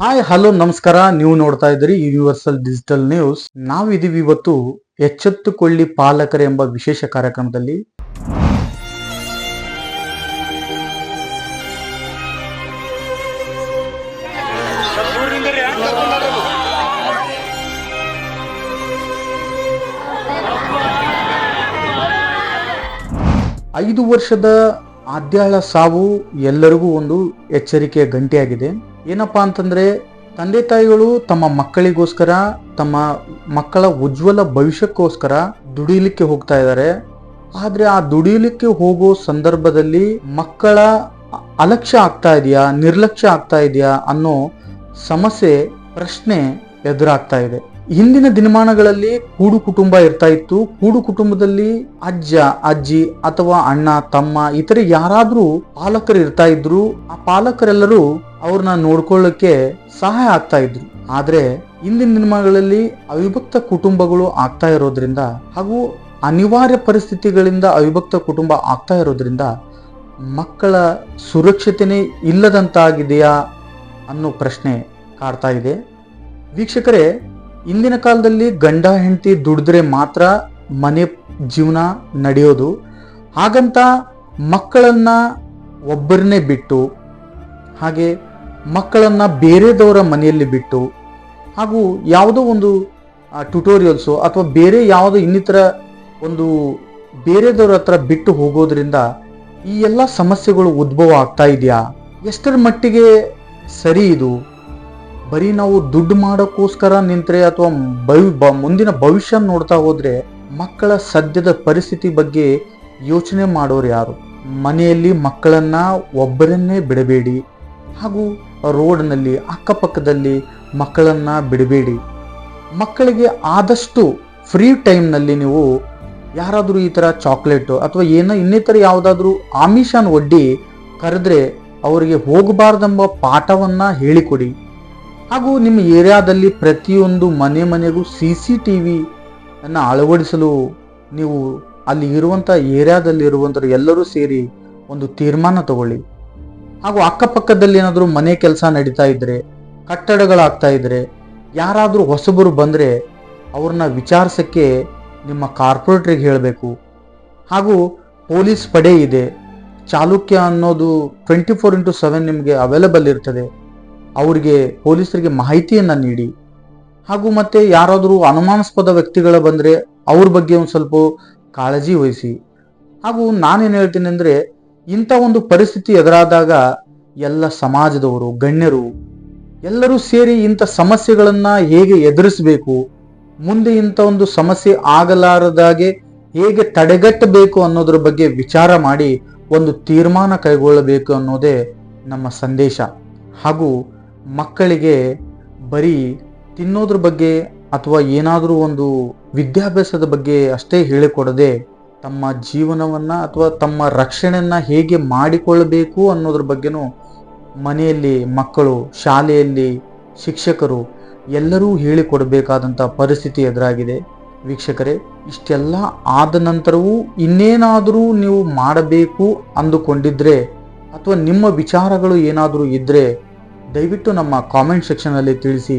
Hi, hello, ನಮಸ್ಕಾರ. ನೀವು ನೋಡ್ತಾ ಇದ್ದೀರಿ ಯೂನಿವರ್ಸಲ್ ಡಿಜಿಟಲ್ ನ್ಯೂಸ್. ನಾವಿದೀವಿ ಇವತ್ತು ಎಚ್ಚೆತ್ತುಕೊಳ್ಳಿ ಪಾಲಕರ ಎಂಬ ವಿಶೇಷ ಕಾರ್ಯಕ್ರಮದಲ್ಲಿ. ಐದು ವರ್ಷದ ಆದ್ಯಾಳ ಸಾವು ಎಲ್ಲರಿಗೂ ಒಂದು ಎಚ್ಚರಿಕೆಯ ಗಂಟೆಯಾಗಿದೆ. ಏನಪ್ಪಾ ಅಂತಂದ್ರೆ, ತಂದೆ ತಾಯಿಗಳು ತಮ್ಮ ಮಕ್ಕಳಿಗೋಸ್ಕರ, ತಮ್ಮ ಮಕ್ಕಳ ಉಜ್ವಲ ಭವಿಷ್ಯಕ್ಕೋಸ್ಕರ ದುಡಿಲಿಕ್ಕೆ ಹೋಗ್ತಾ ಇದ್ದಾರೆ. ಆದ್ರೆ ಆ ದುಡಿಯಲಿಕ್ಕೆ ಹೋಗೋ ಸಂದರ್ಭದಲ್ಲಿ ಮಕ್ಕಳ ಅಲಕ್ಷ್ಯ ಆಗ್ತಾ ಇದೆಯಾ, ನಿರ್ಲಕ್ಷ್ಯ ಆಗ್ತಾ ಇದೆಯಾ ಅನ್ನೋ ಸಮಸ್ಯೆ, ಪ್ರಶ್ನೆ ಎದುರಾಗ್ತಾ ಇದೆ. ಹಿಂದಿನ ದಿನಮಾನಗಳಲ್ಲಿ ಕೂಡು ಕುಟುಂಬ ಇರ್ತಾ ಇತ್ತು. ಕೂಡು ಕುಟುಂಬದಲ್ಲಿ ಅಜ್ಜ, ಅಜ್ಜಿ ಅಥವಾ ಅಣ್ಣ, ತಮ್ಮ, ಇತರೆ ಯಾರಾದರೂ ಪಾಲಕರು ಇರ್ತಾ ಇದ್ರು. ಆ ಪಾಲಕರೆಲ್ಲರೂ ಅವ್ರನ್ನ ನೋಡ್ಕೊಳ್ಳಕ್ಕೆ ಸಹಾಯ ಆಗ್ತಾ ಇದ್ರು. ಆದ್ರೆ ಇಂದಿನ ದಿನಗಳಲ್ಲಿ ಅವಿಭಕ್ತ ಕುಟುಂಬಗಳು ಆಗ್ತಾ ಇರೋದ್ರಿಂದ ಹಾಗೂ ಅನಿವಾರ್ಯ ಪರಿಸ್ಥಿತಿಗಳಿಂದ ಅವಿಭಕ್ತ ಕುಟುಂಬ ಆಗ್ತಾ ಇರೋದ್ರಿಂದ ಮಕ್ಕಳ ಸುರಕ್ಷತೆನೇ ಇಲ್ಲದಂತಾಗಿದೆಯಾ ಅನ್ನೋ ಪ್ರಶ್ನೆ ಕಾಡ್ತಾ ಇದೆ. ವೀಕ್ಷಕರೇ ಇಂದಿನ ಕಾಲದಲ್ಲಿ ಗಂಡ, ಹೆಂಡತಿ ದುಡಿದ್ರೆ ಮಾತ್ರ ಮನೆ ಜೀವನ ನಡೆಯೋದು. ಹಾಗಂತ ಮಕ್ಕಳನ್ನ ಒಬ್ಬರನ್ನೇ ಬಿಟ್ಟು ಹಾಗೆ ಮಕ್ಕಳನ್ನ ಬೇರೆದವರ ಮನೆಯಲ್ಲಿ ಬಿಟ್ಟು ಹಾಗೂ ಯಾವುದೋ ಒಂದು ಟ್ಯುಟೋರಿಯಲ್ಸು ಅಥವಾ ಬೇರೆ ಯಾವುದೋ ಇನ್ನಿತರ ಒಂದು ಬೇರೆದವ್ರ ಹತ್ರ ಬಿಟ್ಟು ಹೋಗೋದ್ರಿಂದ ಈ ಎಲ್ಲ ಸಮಸ್ಯೆಗಳು ಉದ್ಭವ ಆಗ್ತಾ ಇದೆಯಾ? ಎಷ್ಟರ ಮಟ್ಟಿಗೆ ಸರಿ ಇದು? ಬರೀ ನಾವು ದುಡ್ಡು ಮಾಡೋಕ್ಕೋಸ್ಕರ ನಿಂತರೆ ಅಥವಾ ಭವಿ, ಬ- ಮುಂದಿನ ಭವಿಷ್ಯ ನೋಡ್ತಾ ಹೋದರೆ ಮಕ್ಕಳ ಸದ್ಯದ ಪರಿಸ್ಥಿತಿ ಬಗ್ಗೆ ಯೋಚನೆ ಮಾಡೋರು ಯಾರು? ಮನೆಯಲ್ಲಿ ಮಕ್ಕಳನ್ನು ಒಬ್ಬರನ್ನೇ ಬಿಡಬೇಡಿ. ಹಾಗೂ ರೋಡ್ನಲ್ಲಿ ಅಕ್ಕಪಕ್ಕದಲ್ಲಿ ಮಕ್ಕಳನ್ನು ಬಿಡಬೇಡಿ. ಮಕ್ಕಳಿಗೆ ಆದಷ್ಟು ಫ್ರೀ ಟೈಮ್ನಲ್ಲಿ ನೀವು ಯಾರಾದರೂ ಈ ಥರ ಚಾಕ್ಲೇಟು ಅಥವಾ ಏನೋ ಇನ್ನಿತರ ಯಾವುದಾದ್ರೂ ಆಮಿಷನ ಒಡ್ಡಿ ಕರೆದ್ರೆ ಅವರಿಗೆ ಹೋಗಬಾರ್ದೆಂಬ ಪಾಠವನ್ನು ಹೇಳಿಕೊಡಿ. ಹಾಗೂ ನಿಮ್ಮ ಏರಿಯಾದಲ್ಲಿ ಪ್ರತಿಯೊಂದು ಮನೆ ಮನೆಗೂ ಸಿ ಸಿ ಟಿ ವಿಯನ್ನು ಅಳವಡಿಸಲು ನೀವು ಅಲ್ಲಿ ಇರುವಂಥ ಏರಿಯಾದಲ್ಲಿರುವಂಥ ಎಲ್ಲರೂ ಸೇರಿ ಒಂದು ತೀರ್ಮಾನ ತಗೊಳ್ಳಿ. ಹಾಗೂ ಅಕ್ಕಪಕ್ಕದಲ್ಲಿ ಏನಾದರೂ ಮನೆ ಕೆಲಸ ನಡೀತಾ ಇದ್ರೆ, ಕಟ್ಟಡಗಳಾಗ್ತಾ ಇದ್ರೆ, ಯಾರಾದರೂ ಹೊಸಬರು ಬಂದರೆ ಅವ್ರನ್ನ ವಿಚಾರಿಸೋಕ್ಕೆ ನಿಮ್ಮ ಕಾರ್ಪೊರೇಟ್ರಿಗೆ ಹೇಳಬೇಕು. ಹಾಗೂ ಪೊಲೀಸ್ ಪಡೆ ಇದೆ. ಚಾಲುಕ್ಯ ಅನ್ನೋದು ಟ್ವೆಂಟಿ ಫೋರ್ ಇಂಟು ಸೆವೆನ್ ನಿಮಗೆ ಅವೈಲಬಲ್ ಇರ್ತದೆ. ಅವರಿಗೆ ಪೊಲೀಸರಿಗೆ ಮಾಹಿತಿಯನ್ನು ನೀಡಿ. ಹಾಗೂ ಮತ್ತೆ ಯಾರಾದರೂ ಅನುಮಾನಾಸ್ಪದ ವ್ಯಕ್ತಿಗಳ ಬಂದರೆ ಅವ್ರ ಬಗ್ಗೆ ಒಂದು ಸ್ವಲ್ಪ ಕಾಳಜಿ ವಹಿಸಿ. ಹಾಗೂ ನಾನೇನು ಹೇಳ್ತೀನಿ ಅಂದರೆ ಇಂಥ ಒಂದು ಪರಿಸ್ಥಿತಿ ಎದುರಾದಾಗ ಎಲ್ಲ ಸಮಾಜದವರು, ಗಣ್ಯರು ಎಲ್ಲರೂ ಸೇರಿ ಇಂಥ ಸಮಸ್ಯೆಗಳನ್ನು ಹೇಗೆ ಎದುರಿಸಬೇಕು, ಮುಂದೆ ಇಂಥ ಒಂದು ಸಮಸ್ಯೆ ಆಗಲಾರದಾಗೆ ಹೇಗೆ ತಡೆಗಟ್ಟಬೇಕು ಅನ್ನೋದ್ರ ಬಗ್ಗೆ ವಿಚಾರ ಮಾಡಿ ಒಂದು ತೀರ್ಮಾನ ಕೈಗೊಳ್ಳಬೇಕು ಅನ್ನೋದೇ ನಮ್ಮ ಸಂದೇಶ. ಹಾಗೂ ಮಕ್ಕಳಿಗೆ ಬರೀ ತಿನ್ನೋದ್ರ ಬಗ್ಗೆ ಅಥವಾ ಏನಾದರೂ ಒಂದು ವಿದ್ಯಾಭ್ಯಾಸದ ಬಗ್ಗೆ ಅಷ್ಟೇ ಹೇಳಿಕೊಡದೆ ತಮ್ಮ ಜೀವನವನ್ನ ಅಥವಾ ತಮ್ಮ ರಕ್ಷಣೆಯನ್ನು ಹೇಗೆ ಮಾಡಿಕೊಳ್ಳಬೇಕು ಅನ್ನೋದ್ರ ಬಗ್ಗೆನೂ ಮನೆಯಲ್ಲಿ ಮಕ್ಕಳು, ಶಾಲೆಯಲ್ಲಿ ಶಿಕ್ಷಕರು ಎಲ್ಲರೂ ಹೇಳಿಕೊಡಬೇಕಾದಂಥ ಪರಿಸ್ಥಿತಿ ಎದುರಾಗಿದೆ. ವೀಕ್ಷಕರೇ, ಇಷ್ಟೆಲ್ಲ ಆದ ನಂತರವೂ ಇನ್ನೇನಾದರೂ ನೀವು ಮಾಡಬೇಕು ಅಂದುಕೊಂಡಿದ್ರೆ ಅಥವಾ ನಿಮ್ಮ ವಿಚಾರಗಳು ಏನಾದರೂ ಇದ್ದರೆ ದಯವಿಟ್ಟು ನಮ್ಮ ಕಾಮೆಂಟ್ ಸೆಕ್ಷನಲ್ಲಿ ತಿಳಿಸಿ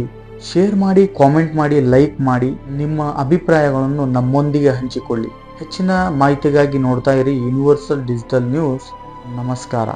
ಶೇರ್ ಮಾಡಿ ಕಾಮೆಂಟ್ ಮಾಡಿ ಲೈಕ್ ಮಾಡಿ ನಿಮ್ಮ ಅಭಿಪ್ರಾಯಗಳನ್ನು ನಮ್ಮೊಂದಿಗೆ ಹಂಚಿಕೊಳ್ಳಿ. ಹೆಚ್ಚಿನ ಮಾಹಿತಿಗಾಗಿ ನೋಡ್ತಾ ಇರಿ ಯೂನಿವರ್ಸಲ್ ಡಿಜಿಟಲ್ ನ್ಯೂಸ್ ನಮಸ್ಕಾರ.